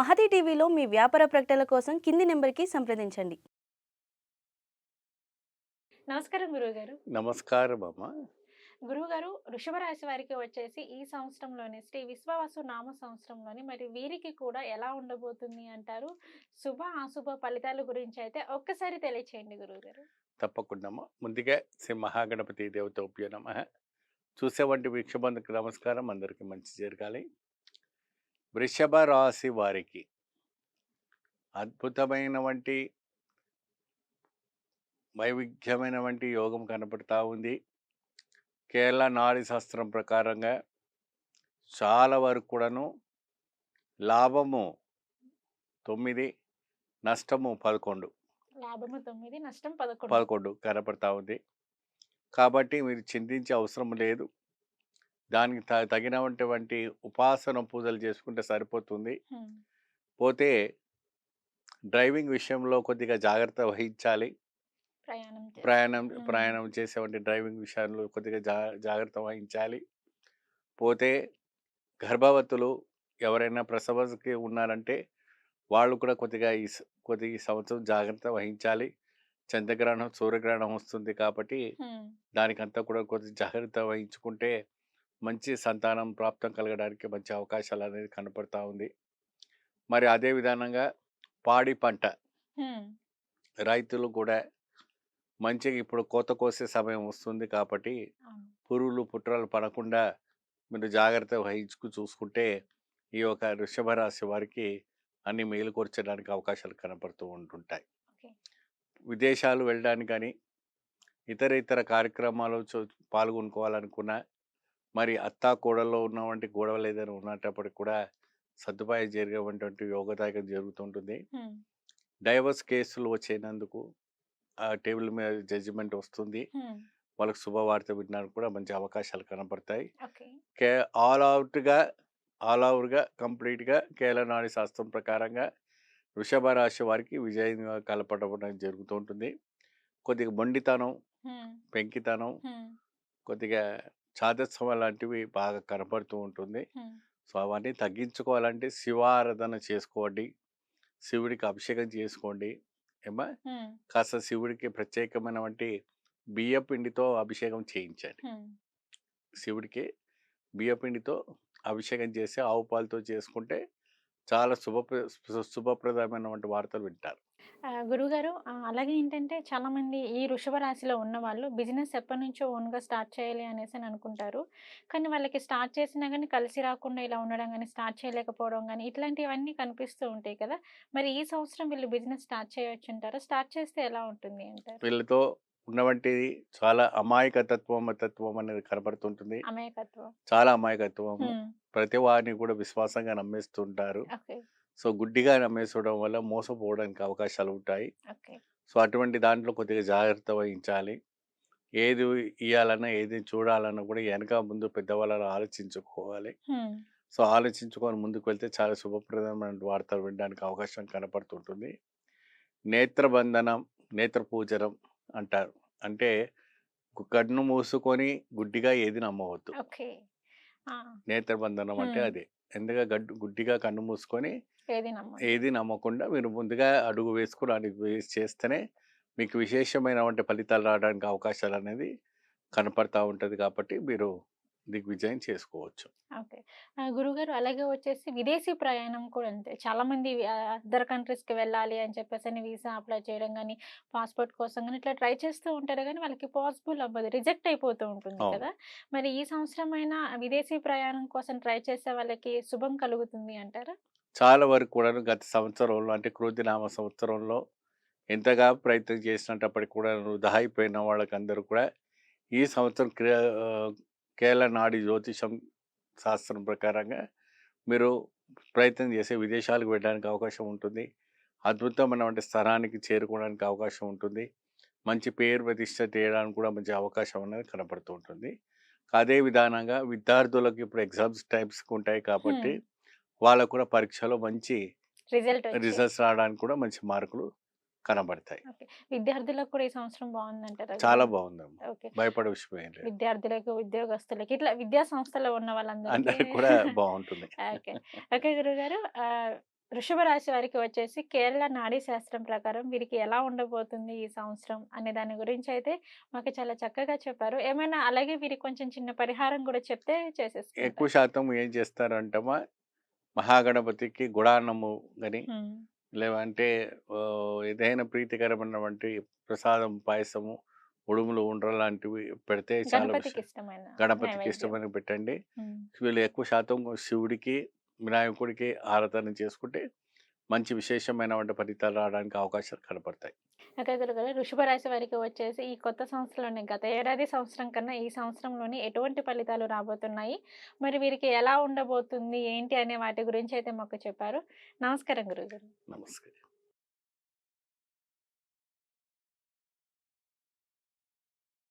మహతి టీవీలో మీ వ్యాపార ప్రకటనల కోసం కింది నెంబర్కి సంప్రదించండి. నమస్కారం గురువుగారు. నమస్కారం అమ్మ. గురువుగారు వృషభ రాశి వారికి వచ్చేసి ఈ సంవత్సరంలోనే శ్రీ విశ్వవాసు నామ సంవత్సరంలోని మరి వీరికి కూడా ఎలా ఉండబోతుంది అంటారు? శుభ అశుభ ఫలితాల గురించి అయితే ఒక్కసారి తెలియచేయండి గురువుగారు. తప్పకుండా అమ్మ. ముందుగా శ్రీ మహాగణపతి దేవతోప్య నమ. చూసేవంటి వీక్షబంధుకు నమస్కారం. అందరికీ మంచి జరగాలి. వృషభ రాశి వారికి అద్భుతమైన వంటి వైవిధ్యమైన వంటి యోగం కనపడతా ఉంది. కేరళ నాడి శాస్త్రం ప్రకారంగా చాలా వరకు కూడాను లాభము తొమ్మిది నష్టము పదకొండు. లాభము తొమ్మిది నష్టం పదకొండు. పదకొండు కనపడతా ఉంది. కాబట్టి మీరు చింతించే అవసరం లేదు. దానికి త తగినటువంటి ఉపాసన పూజలు చేసుకుంటే సరిపోతుంది. పోతే డ్రైవింగ్ విషయంలో కొద్దిగా జాగ్రత్త వహించాలి. ప్రయాణం ప్రయాణం చేసేవంటి డ్రైవింగ్ విషయంలో కొద్దిగా జా జాగ్రత్త వహించాలి. పోతే గర్భవతులు ఎవరైనా ప్రసవకి ఉన్నారంటే వాళ్ళు కూడా కొద్దిగా ఈ కొద్దిగా ఈ సంవత్సరం జాగ్రత్త వహించాలి. చంద్రగ్రహణం సూర్యగ్రహణం వస్తుంది కాబట్టి. దానికంతా కూడా కొద్దిగా జాగ్రత్త వహించుకుంటే మంచి సంతానం ప్రాప్తం కలగడానికి మంచి అవకాశాలు అనేది కనపడతా ఉంది మరి అదే విధానంగా పాడి పంట. రైతులు కూడా మంచిగా ఇప్పుడు కోత కోసే సమయం వస్తుంది కాబట్టి. పురుగులు పుట్రలు పడకుండా మీరు జాగ్రత్త వహించుకు చూసుకుంటే ఈ యొక్క వృషభ రాశి వారికి అన్ని మేలు కూర్చడానికి అవకాశాలు కనపడుతూ ఉంటుంటాయి. విదేశాలు వెళ్ళడానికి కానీ ఇతర ఇతర కార్యక్రమాలు చూ- పాల్గొనుకోవాలనుకున్నా మరి అత్తా కోడల్లో ఉన్నటువంటి గొడవలు ఏదైనా ఉన్నప్పటికీ కూడా సదుపాయం జరిగేటువంటి యోగదాయకం జరుగుతుంటుంది. డైవర్స్ కేసులు వచ్చేనందుకు ఆ టేబుల్ మీద జడ్జిమెంట్ వస్తుంది. వాళ్ళకి శుభవార్త వినడానికి కూడా మంచి అవకాశాలు కనపడతాయి కే ఆల్ అవుట్గా ఆల్ ఓవర్గా కంప్లీట్గా కేరళనాడి శాస్త్రం ప్రకారంగా వృషభ రాశి వారికి విజయంగా కలపడం జరుగుతూ ఉంటుంది కొద్దిగా మొండితనం. పెంకితనం. కొద్దిగా చాదత్వం లాంటివి బాగా కనపడుతూ ఉంటుంది. సో అవన్నీ తగ్గించుకోవాలంటే శివారాధన చేసుకోండి శివుడికి అభిషేకం చేసుకోండి ఏమా. కాస్త శివుడికి ప్రత్యేకమైనటువంటి బియ్య పిండితో అభిషేకం చేయించండి. శివుడికి బియ్య పిండితో అభిషేకం చేసి ఆవు పాలతో చేసుకుంటే చాలా శుభ శుభప్రదమైనటువంటి వార్తలు వింటారు గురుగారు అలాగే ఏంటంటే చాలా మంది ఈ వృషభ రాశిలో ఉన్న వాళ్ళు బిజినెస్ ఎప్పటి నుంచో ఓన్గా స్టార్ట్ చేయాలి అనేసి అని అనుకుంటారు. కానీ వాళ్ళకి స్టార్ట్ చేసినా కానీ కలిసి రాకుండా ఇలా ఉండడం కానీ స్టార్ట్ చేయలేకపోవడం కానీ ఇట్లాంటివన్నీ కనిపిస్తూ ఉంటాయి కదా! మరి ఈ సంవత్సరం వీళ్ళు బిజినెస్ స్టార్ట్ చేయొచ్చు అంటారా స్టార్ట్ చేస్తే ఎలా ఉంటుంది అంటారు? వీళ్ళతో ఉన్నవంటి చాలా అమాయకతత్వం తత్వం అనేది కనబడుతుంటుంది. అమాయకత్వం. చాలా అమాయకత్వం. ప్రతి వారిని కూడా విశ్వాసంగా నమ్మేస్తుంటారు. సో గుడ్డిగా నమ్మేసుకోవడం వల్ల మోసపోవడానికి అవకాశాలు ఉంటాయి. సో అటువంటి దాంట్లో కొద్దిగా జాగ్రత్త వహించాలి. ఏది ఇవ్వాలన్నా ఏది చూడాలన్నా కూడా వెనక ముందు పెద్దవాళ్ళని ఆలోచించుకోవాలి. సో ఆలోచించుకొని ముందుకు వెళ్తే చాలా శుభప్రదమైన వార్తలు వినడానికి అవకాశం కనపడుతుంటుంది. నేత్రబంధనం నేత్ర పూజనం అంటారు. అంటే కన్ను మూసుకొని గుడ్డిగా ఏది నమ్మవద్దు. నేత్రబంధనం అంటే. అదే. ఎందుకంటే గడ్డు గుడ్డిగా కన్ను మూసుకొని ఏది నమ్మకుండా మీరు ముందుగా అడుగు వేసుకుని అడుగు వేసి చేస్తేనే మీకు విశేషమైనటువంటి ఫలితాలు రావడానికి అవకాశాలు అనేది కనపడతా ఉంటుంది కాబట్టి మీరు దిగ్విజయం చేసుకోవచ్చు. ఓకే. గురుగారు అలాగే వచ్చేసి విదేశీ ప్రయాణం కూడా అంతే. చాలా మంది అదర్ కంట్రీస్కి వెళ్ళాలి అని చెప్పేసి అని వీసా అప్లై చేయడం కానీ పాస్పోర్ట్ కోసం కానీ ఇట్లా ట్రై చేస్తూ ఉంటారు కానీ వాళ్ళకి పాసిబుల్ అవ్వదు. రిజెక్ట్ అయిపోతూ ఉంటుంది. కదా! మరి ఈ సంవత్సరం అయినా విదేశీ ప్రయాణం కోసం ట్రై చేసే వాళ్ళకి శుభం కలుగుతుంది అంటారా? చాలా వరకు కూడా గత సంవత్సరంలో అంటే క్రోధినామ సంవత్సరంలో ఎంతగా ప్రయత్నం చేసినప్పటికీ కూడా వృధా వాళ్ళకందరూ కూడా ఈ సంవత్సరం క్రియ కేరళ నాడి జ్యోతిషం శాస్త్రం ప్రకారంగా మీరు ప్రయత్నం చేసే విదేశాలకు వెళ్ళడానికి అవకాశం ఉంటుంది. అద్భుతమైనటువంటి స్థానానికి చేరుకోవడానికి అవకాశం ఉంటుంది. మంచి పేరు ప్రతిష్ట చేయడానికి కూడా మంచి అవకాశం అనేది కనపడుతూ ఉంటుంది. అదే విధానంగా విద్యార్థులకు ఇప్పుడు ఎగ్జామ్స్ టైప్స్ ఉంటాయి కాబట్టి వాళ్ళకు కూడా పరీక్షలో మంచి రిజల్ట్ రిజల్ట్స్ రావడానికి కూడా మంచి మార్కులు కనబడతాయి. విద్యార్థులకు కూడా ఈ సంవత్సరం బాగుందంటారా చాలా ఓకే. భయపడే విషయం విద్యార్థులకు ఉద్యోగస్తులకి ఇట్లా విద్యా సంస్థలో ఉన్న వాళ్ళందరికీ అందరికి కూడా బాగుంటుంది. ఓకే. ఓకే గురుగారు ఆ, వృషభ రాశి వారికి వచ్చేసి కేరళ నాడీ శాస్త్రం ప్రకారం వీరికి ఎలా ఉండబోతుంది ఈ సంవత్సరం అనే దాని గురించి అయితే మాకు చాలా చక్కగా చెప్పారు. ఏమైనా అలాగే వీరికి కొంచెం చిన్న పరిహారం కూడా చెప్తే ఎక్కువ చేసేసుకుంటారు శాతం ఏం చేస్తారంటమా మహాగణపతికి గుడాన్నము కానీ ఆ, ఏదైనా ప్రీతికరమైనటువంటి ప్రసాదం పాయసము ఉడుములు ఉండ్ర లాంటివి పెడితే చాలా గణపతికి ఇష్టమైన పెట్టండి. వీళ్ళు ఎక్కువ శాతం శివుడికి వినాయకుడికి ఆరాధన చేసుకుంటే మంచి విశేషమైనటువంటి ఫలితాలు రావడానికి అవకాశాలు కనపడతాయి. ఓకే గురుగారు వృషభ రాశి వారికి వచ్చేసి ఈ కొత్త సంవత్సరంలోనే గత ఏడాది సంవత్సరం కన్నా ఈ సంవత్సరంలోనే ఎటువంటి ఫలితాలు రాబోతున్నాయి? మరి వీరికి ఎలా ఉండబోతుంది? ఏంటి అనే వాటి గురించి అయితే మాకు చెప్పారు. నమస్కారం గురుగారు. నమస్కారం.